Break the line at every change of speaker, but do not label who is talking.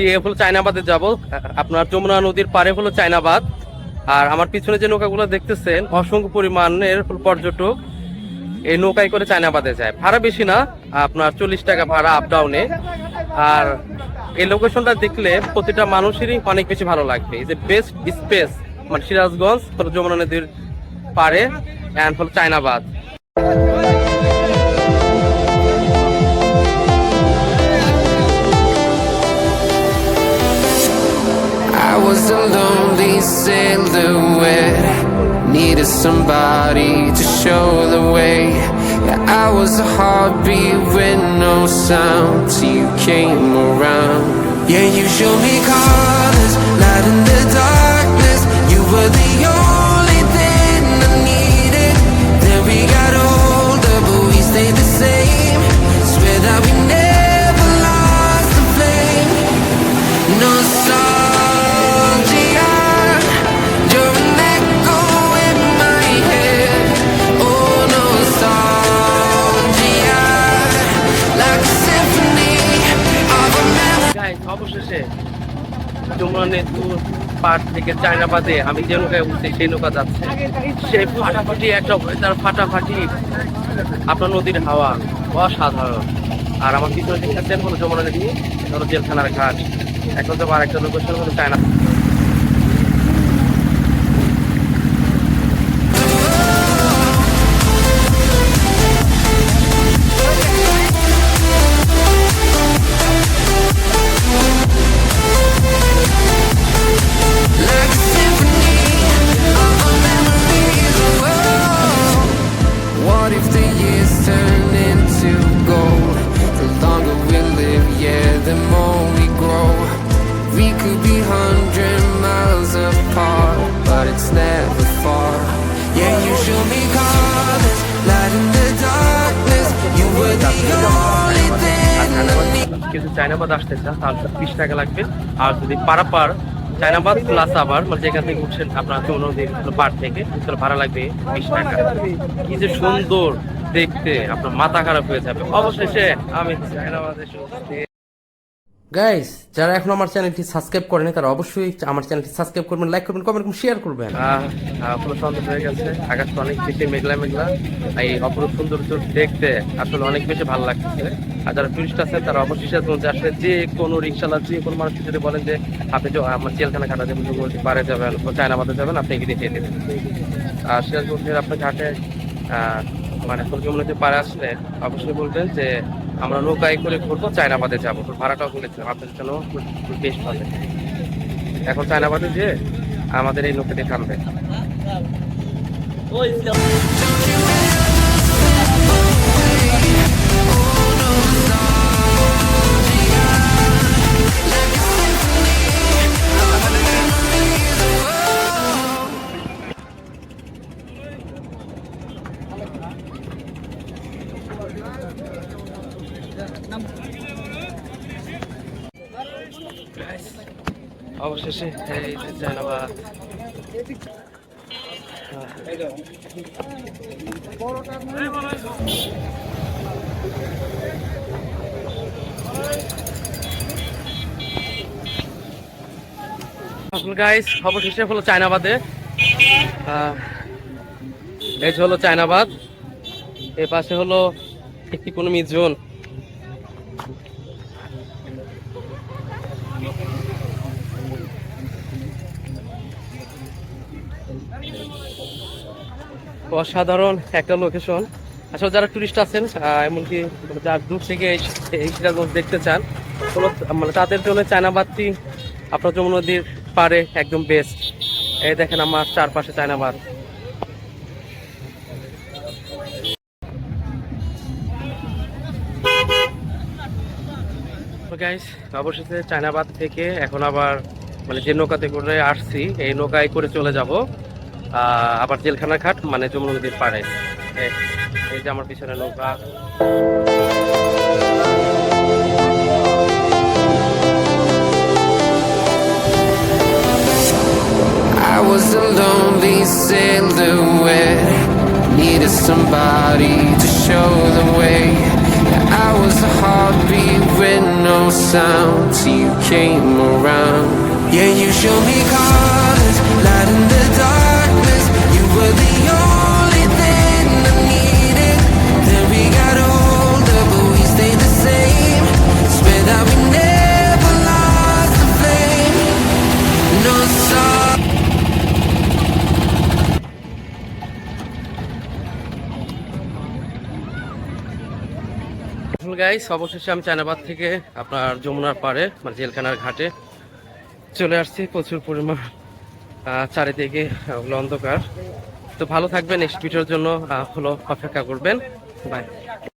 দিয়ে হলো চায়নাবাদে যাব। আপনার যমুনা নদীর পারে হলো চায়নাবাদ। আর আমার পিছনে যে নৌকাগুলো দেখতেছেন, অসংখ্য পরিমাণের পর্যটক এই নৌকায় করে চায়নাবাদে যায়। ভাড়া বেশি না, আপনার চল্লিশ টাকা ভাড়া আপ ডাউনে আর এই লোকেশনটা দেখলে প্রতিটা মানুষেরই অনেক বেশি ভালো লাগবে। এই যে বেস্ট স্পেস মানে সিরাজগঞ্জ যমুনা নদীর পারে অ্যান্ড হলো চায়নাবাদ।
A lonely silhouette. Needed somebody to show the way. Yeah, I was a heartbeat with no sound till you came around. Yeah, you showed me colors,
Jamuna নদীর পাট থেকে চায়নাবাদে আমি যে নৌকায় উঠছি, সেই নৌকা যাচ্ছে। সেই ফাটাফাটি একটা তার ফাটাফাটি আপনার নদীর হাওয়া, অসাধারণ। আর আমার পিছনে দেখতেছেন হলো যমুনা নদী হলো জেলখানার ঘাট। এখন তো আর একটা লোকেশন হলো চায়না কিছু চায়নাবাদ আসতে চান, তাহলে বিশ টাকা লাগবে। আর যদি পারাপার, চায়নাবাদ প্লাস আবার মানে যেখান থেকে উঠছেন আপনার নদীর পার থেকে তাহলে ভাড়া লাগবে বিশ টাকা। কি যে সুন্দর দেখতে, আপনার মাথা খারাপ হয়ে যাবে। অবশেষে আমি চায়নাবাদে গাইস যারা এখন আমার চ্যানেলটি সাবস্ক্রাইব করেনি, তারা অবশ্যই আমার চ্যানেলটি সাবস্ক্রাইব করবেন লাইক করবেন কমেন্ট করবেন শেয়ার করবেন। পুরো সন্ধ্যা হয়ে গেছে। আকাশটা অনেক বেশি মেঘলা মেঘলা। এই অপরূপ সৌন্দর্য দেখতে আসলে অনেক বেশি ভালো লাগতেছে। আর যারা টুরিস্ট আছেন, তারা অবশ্যই সিরাজগঞ্জে আসলে যে কোনো রিক্সাওয়ালা, যে কোনো মানুষ যদি বলেন যে, আপনি যে আমার জেলখানা ঘাটা যাবেন পারে যাবেন চায়নাবাদে যাবেন, আপনি এগিয়ে দেখিয়ে দেবেন আর সিরাজগঞ্জের আপনার ঘাটে মানে যমুনাতে পারে আসলে অবশ্যই বলবেন যে আমরা নৌকায় করে ঘুরবো, চায়নাবাদে যাব। তো ভাড়াটাও বলেছিলাম, আপনাদের জন্য বেস্ট হবে এখন চায়নাবাদে যে আমাদের এই নৌকাতে থামবে। অবশেষে চায়নাবাদ গাইস হলো এই হলো চায়নাবাদ। এ পাশে হলো ইকোনমি জোন। অসাধারণ একটা লোকেশন আসলে যারা টুরিস্ট আছেন এমনকি যার দূর থেকে এই সিরাজগঞ্জ দেখতে চান মানে তাদের জন্য চায়নাবাদটি আপনার যমুনা নদীর পারে একদম বেস্ট এই দেখেন আমার চারপাশে চায়নাবাদ। গাইস অবশেষে চায়নাবাদ থেকে এখন আবার মানে যে নৌকাতে করে আসছি, এই নৌকায় করে চলে যাব। আবার জেলখানা ঘাট মানে যমুনা নদীর পাড়ে এই- যে আমার পিছনে নৌকা
I was a lonely silhouette. Needed somebody to show the way. I was a heartbeat with no sound till you came around. Yeah, you showed me colors, light in the darkness.
Guys অবশেষে আমি চায়নাবাদ থেকে আপনার যমুনার পাড়ে মানে জেলখানার ঘাটে চলে আসছি প্রচুর পরিমাণ চারিদিকে অন্ধকার। তো ভালো থাকবেন নেক্সট ভিডিওর জন্য হলো অপেক্ষা করবেন। বাই